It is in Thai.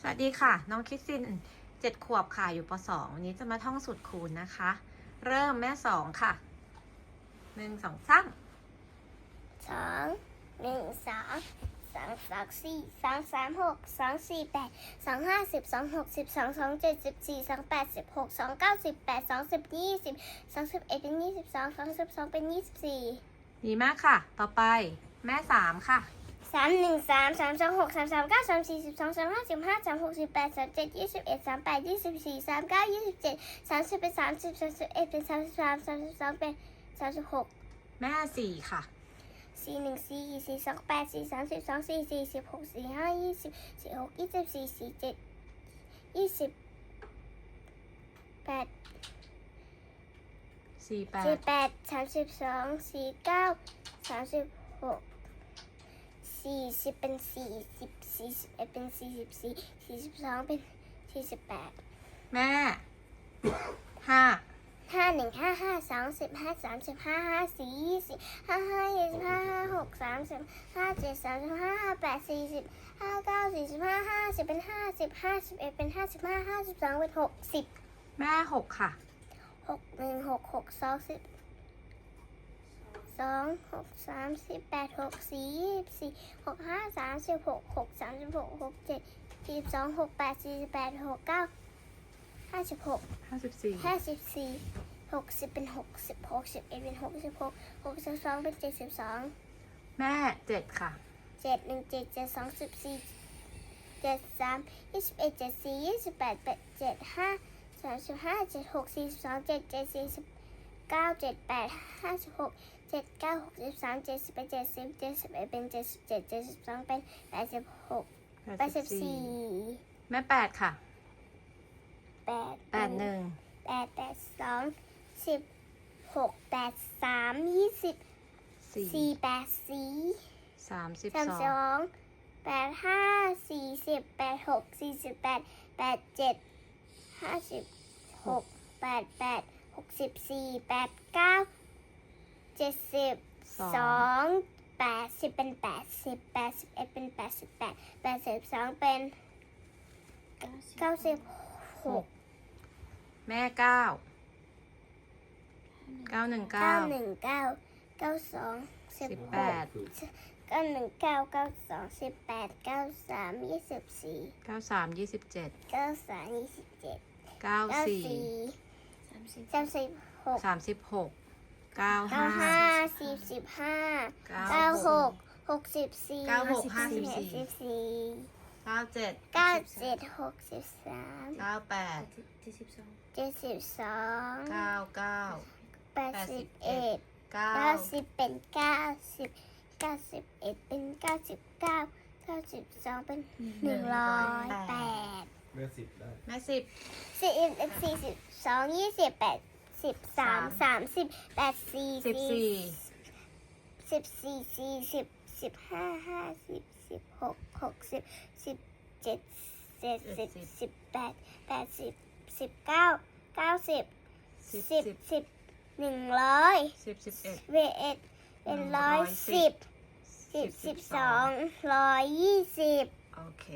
สวัสดีค่ะ น้องคริสตินเจ็ดขวบค่ะ อยู่ปสองวันนี้จะมาท่องสูตรคูณนะคะ เริ่มแม่สองค่ะหนึ่งสองสามสองหนึ่งสองสองสองสี่สองสามหกสองสี่แปดสองห้าสิบสองหกสิบสองสองเจ็ดสิบสี่สองแปดสิบหกสองเก้าสิบแปดสองสิบยี่สิบสองสิบเอ็ดเป็นยี่สิบสองสองสิบสองเป็นยี่สิบสี่ดีมากค่ะ ต่อไปแม่สามค่ะ สามหนึ่งสามสามสองหกสามสามเก้าสามสี่สิบสองสามห้าสิบห้าสามหกสิบแปดสามเจ็ดยี่สิบเอ็ดสามแปดยี่สิบสี่สามเก้ายี่สิบเจ็ดสามสิบเป็นสามสิบสามสิบเอ็ดเป็นสามสิบสามสามสิบสองเป็นสามสิบหกแม่สี่ค่ะสี่หนึ่งสี่สี่สองแปดสี่สามสิบสองสี่สี่สิบหกสี่ห้ายี่สิบสี่หกยี่สิบสี่สี่เจ็ดยี่สิบแปดสี่แปสี่ดแปดสามสิบสองสี่เก้าสามสิบหก สี่สิบเป็นสี่สิบสี่สิบเอ็ดเป็นสี่สิบสี่สี่สิบสองเป็นสี่สิบแปดแม่ห้าห้าหนึ่งห้าห้าสองสิบห้าสามสิบห้าห้าสี่ยี่สิบห้าห้ายี่สิบห้าห้าหกสามสิบห้าเจ็ดสามสิบห้าห้าแปดสี่สิบห้าเก้าสี่สิบห้าห้าสิบเป็นห้าสิบห้าสิบเอ็ดเป็นห้าสิบห้าห้าสิบสองเป็นหกสิบแม่หกค่ะหกหนึ่งหกหกสองสิบ สองหกสามสิบแปดหกสี่ยี่สิบสี่หกห้าสามสิบหกหกสามสิบหกหกเจ็ดสี่สิบสองหกแปดสี่สิบแปดหกเก้าห้าสิบหกห้าสิบสี่ห้าสิบสี่หกสิบเป็นหกสิบหกสิบเอ็ดเป็นหกสิบหกหกสิบสองเป็นเจ็ดสิบสองแม่เจ็ดค่ะเจ็ดหนึ่งเจ็ดเจ็ดสองสิบสี่เจ็ดสามยี่สิบเอ็ดเจ็ดสี่ยี่สิบแปดแปดเจ็ดห้าสามสิบห้าเจ็ดหกสี่สิบสองเจ็ดเจ็ดสี่สิบเก้าเจ็ดแปดห้าสิบหก เจ็ดเก้าหกสิบสามเจ็ดสิบเจ็ดสิบเจ็ดสิบเอ็ดเป็นเจ็ดสิบเจ็ดเจ็ดสิบสองเป็นแปดสิบหกแปดสิบสี่แม่แปดค่ะแปดแปดหนึ่งแปดแปดสองสิบหกแปดสามยี่สิบสี่แปดสี่สามสิบสองแปดห้าสี่สิบแปดหกสี่สิบแปดแปดเจ็ดห้าสิบหกแปดแปดหกสิบสี่แปดเก้า เจ็ดสิบสองแปดสิบเป็นแปดสิบแปดสิบเอ็ดเป็นแปดสิบแปดแปดสิบสองเป็นเก้าสิบหหกกแม่เก้าเก้าหนึ่งเก้าเก้าหนึ่งเก้าเก้าสองสิบสิบหแปกดเก้าหนึ่งเก้าเก้าสองสิบแปดเก้าสามยี่สิบสี่เก้าสามยี่สิบเจ็ดเก้าสามยี่สิบเจ็ดเก้าเก้าสี่สี่สามสิบหกสามสิบหก เก้าเก้าห้าห้าสี่สิบห้าเก้าหกหกสิบสี่เก้าหกห้าสิบสี่ สิบสี่เก้าเจ็ดเก้าเจ็ดหกสิบสามเก้าแปดเจ็ดสิบสองเจ็ดสิบสองเก้าเก้าแปดสิบเอ็ดเก้าเก้าสิบเป็นเก้าสิบเก้าสิบเอ็ดเป็นเก้าสิบเก้าเก้าสิบสองเป็นหนึ่งร้อยแปดเมื่อสิบได้แม่สิบสี่สิบสี่สิบสองยี่สิบแปด สิบสามสามสิบแปดสี่สิบสี่สิบสี่สี่สิบสิบห้าห้าสิบสิบหกหกสิบสิบเจ็ดเจ็ดสิบสิบแปดแปดสิบสิบเก้าเก้าสิบสิบสิบหนึ่งร้อยสิบสิบเอ็ดเวเอ็ดเป็นร้อยสิบสิบสิบสองร้อยยี่สิบโอเค